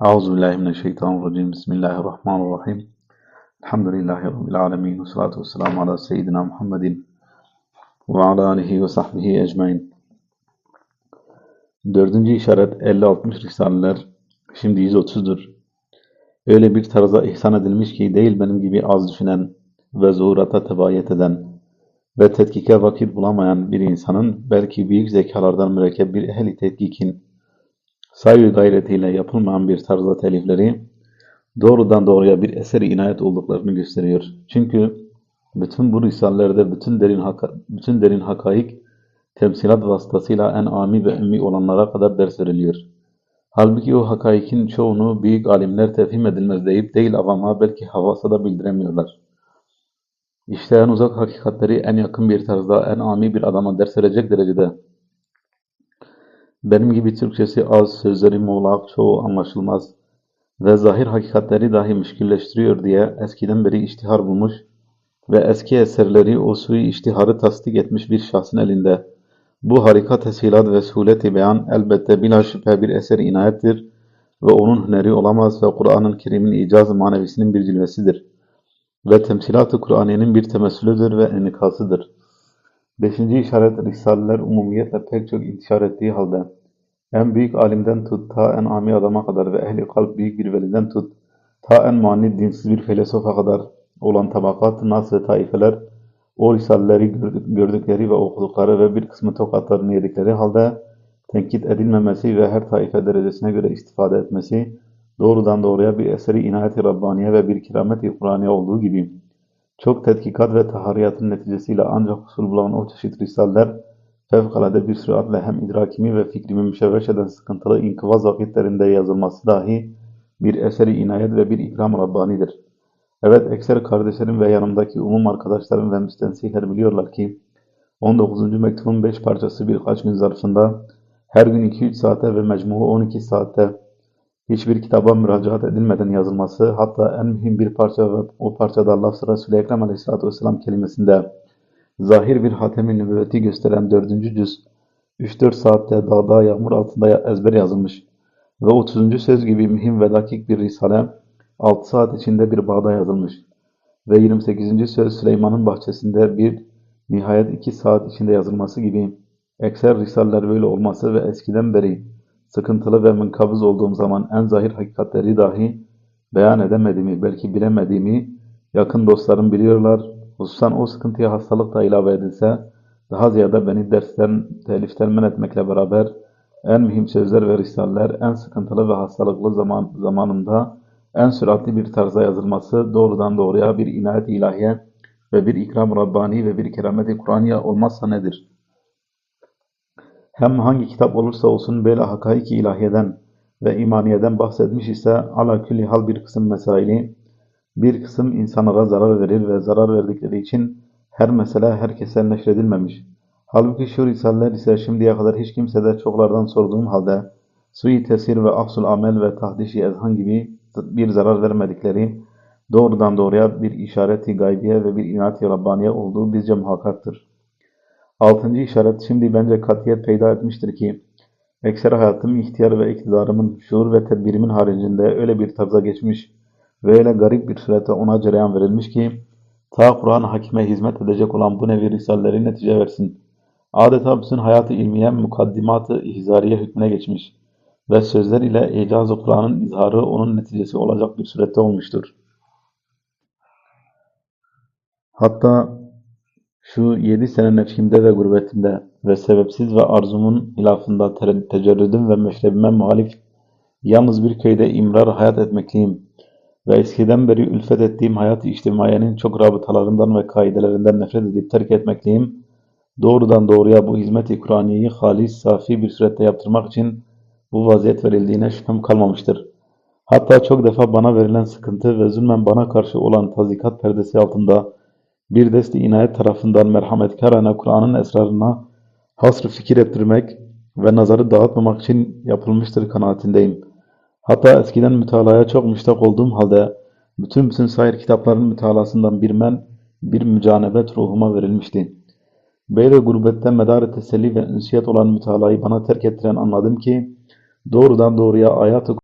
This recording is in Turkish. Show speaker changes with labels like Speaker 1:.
Speaker 1: Euzubillahimineşşeytanirracim. Bismillahirrahmanirrahim. Elhamdülillahi Rabbil alemin. Ve salatu ve selamu ala seyyidina Muhammedin. Ve ala alihi ve sahbihi ecmain. Dördüncü işaret 50-60 Risaleler şimdi 130'dur. Öyle bir tarza ihsan edilmiş ki değil benim gibi az düşünen ve zuhurata tebayet eden ve tetkike vakit bulamayan bir insanın belki büyük zekalardan mürekkep bir ehli tetkikin saygı gayretiyle yapılmayan bir tarzda telifleri doğrudan doğruya bir eseri inayet olduklarını gösteriyor. Çünkü bütün bu risalelerde bütün derin, haka, bütün derin hakaik temsilat vasıtasıyla en ami ve ümmi olanlara kadar ders veriliyor. Halbuki o hakaikin çoğunu büyük alimler tefhim edilmez deyip değil avama belki havasa da bildiremiyorlar. İşte en uzak hakikatleri en yakın bir tarzda en ami bir adama ders verecek derecede benim gibi Türkçesi az, sözleri muğlak, çoğu anlaşılmaz ve zahir hakikatleri dahi müşkilleştiriyor diye eskiden beri iştihar bulmuş ve eski eserleri o suyu iştiharı tasdik etmiş bir şahsın elinde. Bu harika teshilat ve suhuleti beyan elbette bila şüphe bir eser inayettir ve onun hüneri olamaz ve Kur'an-ı Kerim'in icaz manevisinin bir cilvesidir. Ve temsilat-ı Kur'aniyenin bir temessülüdür ve enikasıdır. Beşinci işaret Risaleler umumiyetle pek çok intişar ettiği halde en büyük alimden tut ta en ami adama kadar ve ehli kalp büyük bir veliden tut ta en mani dinsiz bir filosofa kadar olan tabakat, nas ve taifeler o risaleleri gördükleri ve okudukları ve bir kısmı tokatlarını yedikleri halde tenkit edilmemesi ve her taife derecesine göre istifade etmesi doğrudan doğruya bir eseri inayet-i Rabbaniye ve bir keramet-i Kur'aniye olduğu gibi çok tetkikat ve tahariyatın neticesiyle ancak husul bulan o çeşit risaleler fevkalade bir süratle hem idrakimi ve fikrimi müşevveş eden sıkıntılı inkıvaz vakitlerinde yazılması dahi bir eseri inayet ve bir ikram Rabbanidir. Evet, ekser kardeşlerim ve yanımdaki umum arkadaşlarım ve müstensihler biliyorlar ki 19. mektubun 5 parçası birkaç gün zarfında her gün 2-3 saate ve mecmuğu 12 saatte hiçbir kitaba müracaat edilmeden yazılması, hatta en mühim bir parça ve o parçada Allah Resulü Ekrem Aleyhisselatü Vesselam kelimesinde zahir bir hatem-i nübüvveti gösteren dördüncü cüz 3-4 saatte dağda yağmur altında ezber yazılmış ve 30. söz gibi mühim ve dakik bir risale 6 saat içinde bir bağda yazılmış ve 28. söz Süleyman'ın bahçesinde bir nihayet 2 saat içinde yazılması gibi ekser risaleler böyle olması ve eskiden beri sıkıntılı ve mınkabız olduğum zaman en zahir hakikatleri dahi beyan edemediğimi, belki bilemediğimi yakın dostlarım biliyorlar. Hususan o sıkıntıya hastalık da ilave edilse, daha ziyade beni dersten, teliften men etmekle beraber en mühim sözler ve risaleler en sıkıntılı ve hastalıklı zaman zamanında en süratli bir tarza yazılması doğrudan doğruya bir inayet ilahiye ve bir ikram Rabbani ve bir keramet-i Kur'aniye olmazsa nedir? Hem hangi kitap olursa olsun böyle hakaiki ilahiyeden ve imaniyeden bahsetmiş ise ala külli hal bir kısım mesaili, bir kısım insanlara zarar verir ve zarar verdikleri için her mesele herkese neşredilmemiş. Halbuki şu risaleler ise şimdiye kadar hiç kimsede çoklardan sorduğum halde sui tesir ve afsul amel ve tahdişi ezhan gibi bir zarar vermedikleri doğrudan doğruya bir işareti gaybiye ve bir inat-i Rabbaniye olduğu bizce muhakkaktır. Altıncı işaret şimdi bence katiyet peyda etmiştir ki ekser hayatım, ihtiyar ve iktidarımın, şuur ve tedbirimin haricinde öyle bir tarza geçmiş ve öyle garip bir surete ona cereyan verilmiş ki ta Kur'an hakime hizmet edecek olan bu nevi risalleri netice versin. Adeta bütün hayatı ilmiye mukaddimat-ı ihzariye hükmüne geçmiş ve sözler ile icaz-ı Kur'an'ın izharı onun neticesi olacak bir surette olmuştur. Hatta şu yedi sene nefsimde ve gurbetimde ve sebepsiz ve arzumun hilafında tecerrüdüm ve meşrebime muhalif yalnız bir köyde imrar hayat etmekliyim ve eskiden beri ülfet ettiğim hayat-ı içtimaiyenin çok rabıtalarından ve kaidelerinden nefret edip terk etmekliyim. Doğrudan doğruya bu hizmet-i Kur'aniyeyi halis, safi bir surette yaptırmak için bu vaziyet verildiğine şüphem kalmamıştır. Hatta çok defa bana verilen sıkıntı ve zulmen bana karşı olan tazikat perdesi altında bir desti inayet tarafından merhametkarane Kur'an'ın esrarına hasr fikir ettirmek ve nazarı dağıtmamak için yapılmıştır kanaatindeyim. Hatta eskiden mütalaya çok müştak olduğum halde bütün bütün sair kitapların mütalasından bir men, bir mücanebet ruhuma verilmişti. Böyle gurbette medar teselli ve ünsiyet olan mütalayı bana terk ettiren anladım ki doğrudan doğruya ayat-ı